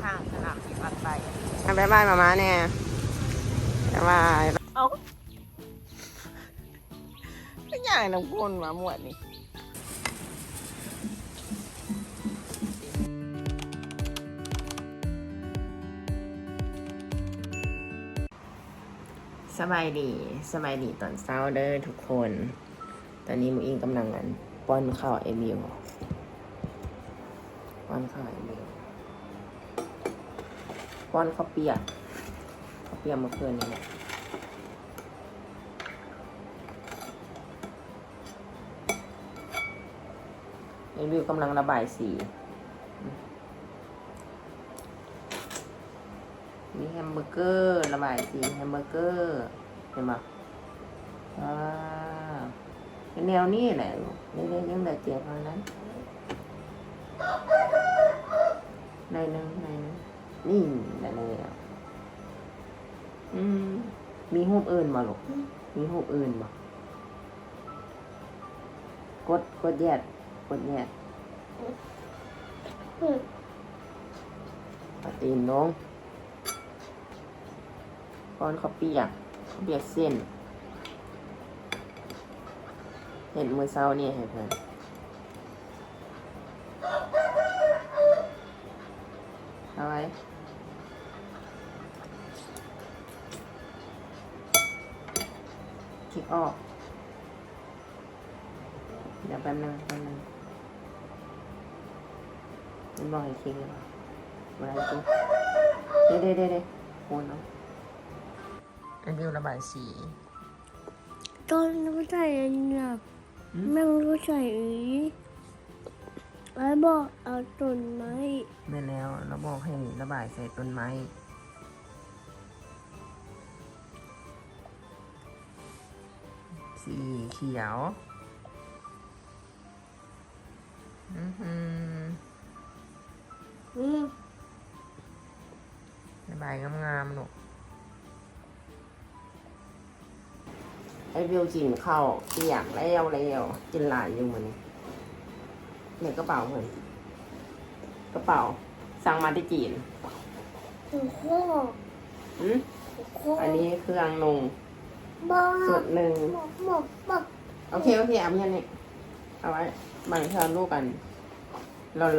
ข้างสนามที่ปัดไปอะบายบายมาม่าเนี่ยบายบายเอาไม่ใหญ่น้ำก้นมาหมวดนี่สบายดีสบายดีตอนเช้าเด้อทุกคน ตอนนี้หมูอิงกำลังอันป้อนข้าวไอบิว ป้อนขาวไอบิวป้อนข้าวเปียกข้าวเปียกเมื่อคืนนี่แหละไอบิวกำลังระบายสีมีแฮมเบอร์เกอร์ระบายสีแฮมเบอร์เกอร์เห็นปะอ่า cái neo ní này đây đây những đợt tiền hơn đấy này nè này nè นี่นั่ นเลยอะอืมมีรูปอื่นมาหรอกมีรูปอื่นมากดกดแยกกดแยกปตีนน้องก้อนข้าวเปียกข้าวเปียกเส้น เห็นมือเศร้านี่ให้เพื่อน เอาไว้คลิกออก เดี๋ยวแป๊บนึงแป๊บนึงมันบอกให้คลิกเลยป่ะเวลาคลิกเด้เด้เด้เด้โอนเนาะอันวิวระบายสีตอนไม่ใส่อันนี้อะอืมแม่งรู้ใส่อี แล้วบอกเอาต้นไม้แม่แล้วเราบอกให้ระบายใส่ต้นไม้สีเขียวอือหืออืมระบายงามๆหนูไอ้วิวกินข้าวเกี่ยงแล้วแล้วกินหลายอยู่มันนี่ เนี่ยกระเป๋าเหมือนกระเป๋าสั่งมาที่จีนถูกข้ออืมถูกข้ออันนี้เครื่องนุ่งบอกสุดหนึ่งบอกบอกบอกโอเค โอเคเอาเงี้ยนี่เอาไว้บางเทอลูกกัน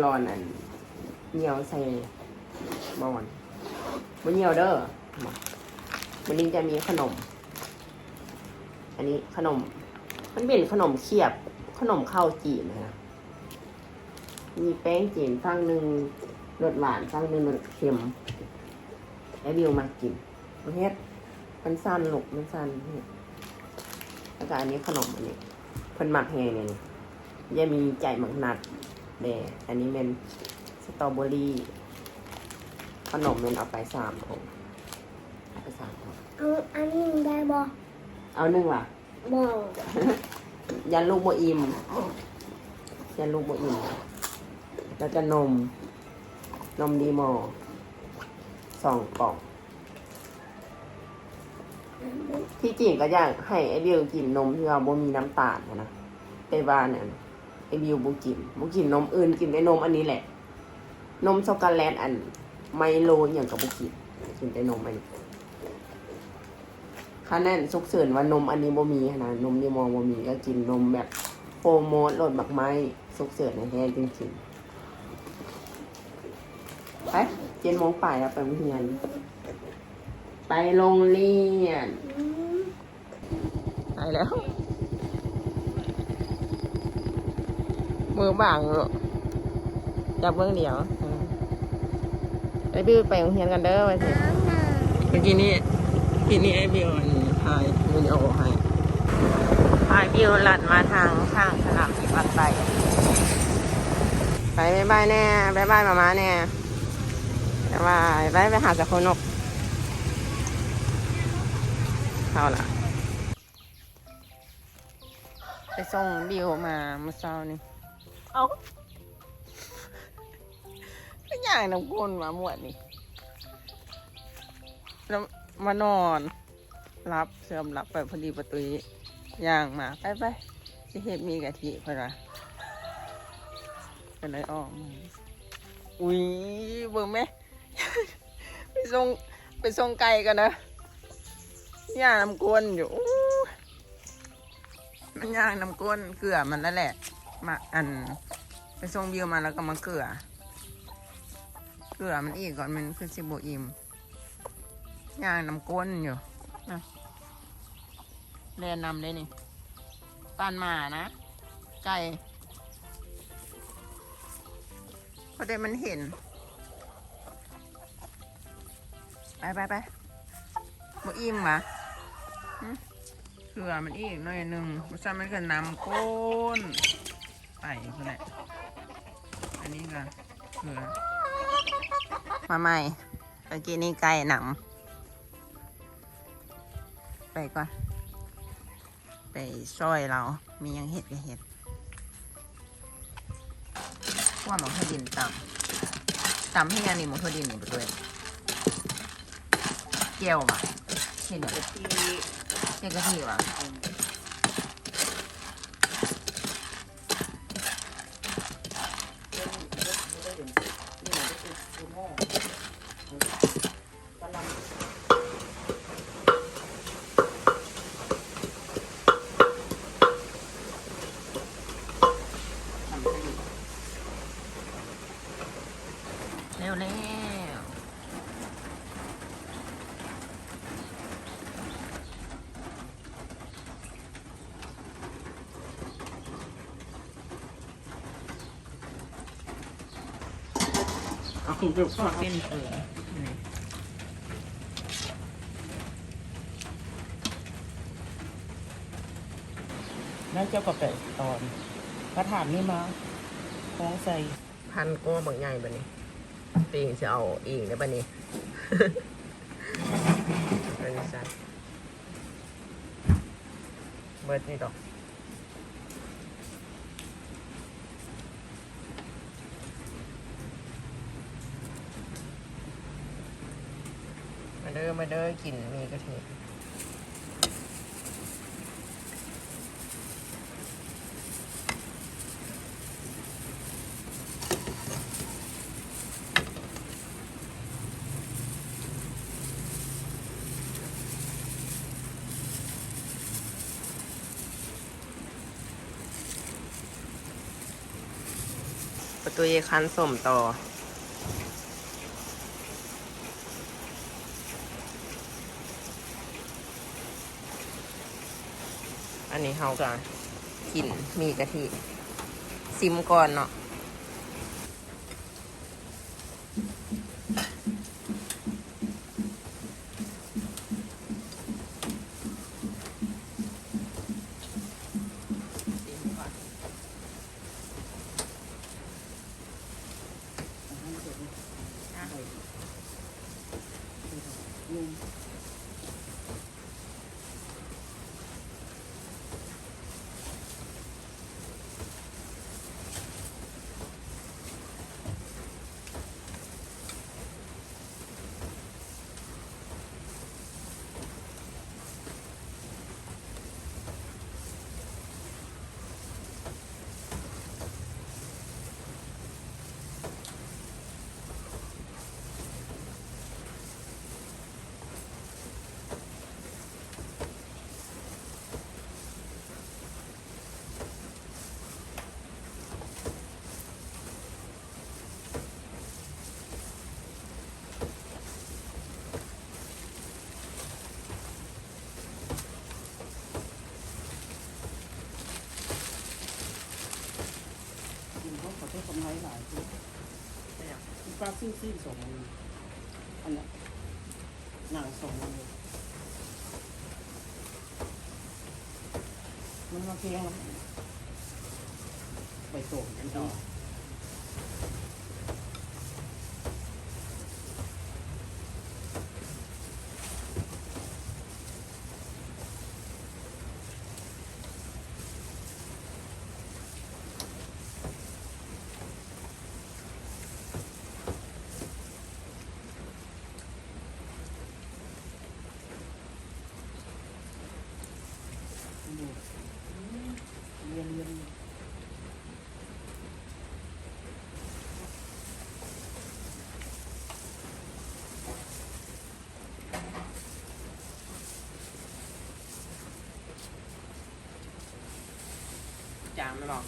ร้อนๆอันเหนียวใส่บอนมันเหนียวเด้อวันนี้จะมีขนม อันนี้ขนม มันเป็นขนมเขียบ ขนมข้าวจีนนะ มีแป้งจีนฟังหนึ่งรสหวานฟังหนึ่งรสเค็มแล้วบิวมากินประเภทมันสั้นลูกมันสั้นนี่แล้วก็อันนี้ขนมอันนี้เพิ่นหมักไงเนี่ยนี่ยังมีใจหมักนัดเดอันนี้เป็นสตรอเบอรี่ ขนมเป็นเอาไปสามถุงเอาไปสามถุงเอาอันนี้ได้บอกเอาหนึ่งล่ะบอกยันลูกโมอิมยันลูกโมอิม แล้วก็นม นมดีมอลสองกล่องที่จริงก็อยากให้ไอบิวกินนมที่ว่าบ่มีน้ำตาลนะนะแต่ว่าเนี่ยไอบิวบ่กินบ่กินนมอื่นกินแต่นมอันนี้แหละ นมช็อกโกแลตอันไมโลอย่างกับบ่กินกินแต่นมอันนี้คะแนนสุกเสริญว่านมอันนี้บ่มีนะนมนี่มองบ่มีก็กินนมแบบโฟร์โมดรสบักไม้สุกเสริญแท้จริงๆ ไปเจ็ดโมงป่ายแล้วไปโรงเรียน ไปโรงเรียนอืมไปแล้ว มือบางลูกจับเบื้องเดียวอืมไอ้บิวไปโรงเรียนกันเด้อไปสิน้ำน่ะเมื่อกี้นี้ทีนี้ไอ้บิวมันถ่ายวิดีโอให้ถ่ายบิวลัดมาทางข้างสนามที่ปัดไปไปบายบายแน่บายบายมามาแน่ บายบายไปไปหาจากคนนกเข้าละไปส่งบิวมาเมื่อเช้านี่เอาไม่อยากน้ำก้นมาหมวดนี่แล้วมานอน รับเสื่อมรับไปพอดีประตูย่างมาไปไปสิเห็ดมีกะทิเพื่อนวะก็เลยออกมาอุ้ยเบิ่งไหม ไปส่งไปส่งไก่กันนะย่างน้ำก้นอยู่ มันย่างน้ำก้นเกลือมันนั่นแหละ มาอัน ไปส่งบิวมาแล้วก็มาเกลือ เกลือมันอีกก่อนมันคือสิโบอิมย่างน้ำก้นอยู่นะเรียนนำเลยนี่ปานหมานะ ไก่พอได้มันเห็น ไปไปไปบ่อิ่มหมาเกลือมันอีกหน่อยหนึ่งมันซ้ำมันก็นำก้นไปเพื่อนแหละอันนี้ก็เกลือมาใหม่เมื่อกี้นี่ไก่หนำไปก่อนไปซอยเรา มียังเห็ดก็เห็ดว่าหมองทดินต่ำต่ำให้งานนี่หมองทดินนี่ไปด้วย จียวว่ะเห็นกะทิเกี่ยวกะทิว่ะเร็ว แล้วเอาคุณจุกเป็นเออนี่น่าจะกระเปะตอนกระถามนี่มาคล้องใส่พันก็บางใหญ่บะนี้ตีงจะเอาเองได้บะนี้เป็นไงเบิร์ดนี่ดอก เด้อมาเด้อกลิ่นมีกระเทียมประตูเยคันสมต่อ นนี้เฮาก็กินมีกะทิซิมก่อนเนาะซิมก่อนกิน เขาขอโทษคนไทยหลายทีปลาซิ่งซิ่งสองมืออันนี้ยหนังสองมือมันมาเพียงไปส่งกันต่อเรียนเรียน หรอก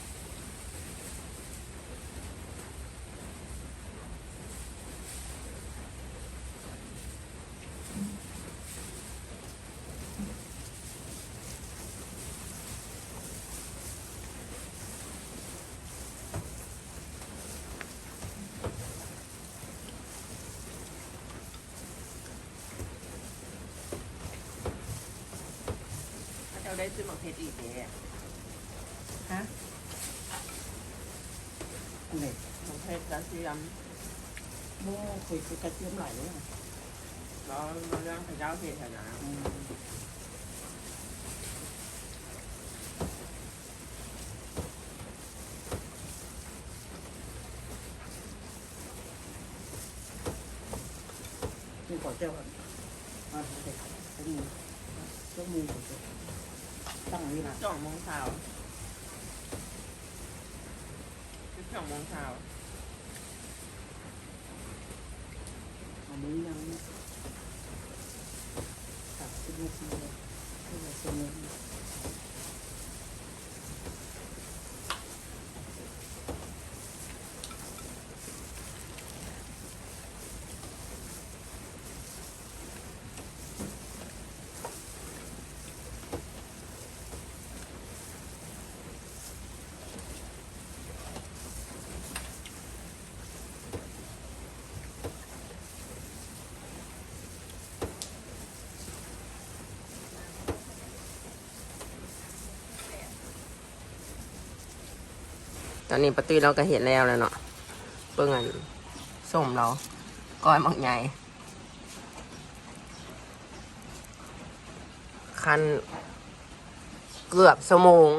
ถ้าเจ้าได้ซื้อหมักเพชรอีกเนี่ย ฮะอันไหนหมักเพชรกระเทียมโม่คุยคือกระเทียมไหลเลยอะแล้วเรื่องพระเจ้าเพชรนะอืมนี่ขอเจ้าก่อนมาเด็กต้องมือต้องมือของเจ้าตั้งนี่นะ จ่องโมงเช้า สองโมงเช้าเอมยังเนี่ยตัดสิบนาทีเลยเพื่อจะเสมอต ตอนนี้ประตูเราก็เห็นแล้วแล้วเนาะเบิ่งอันส้มเราก้อยหมักใหญ่คันเกือบสมง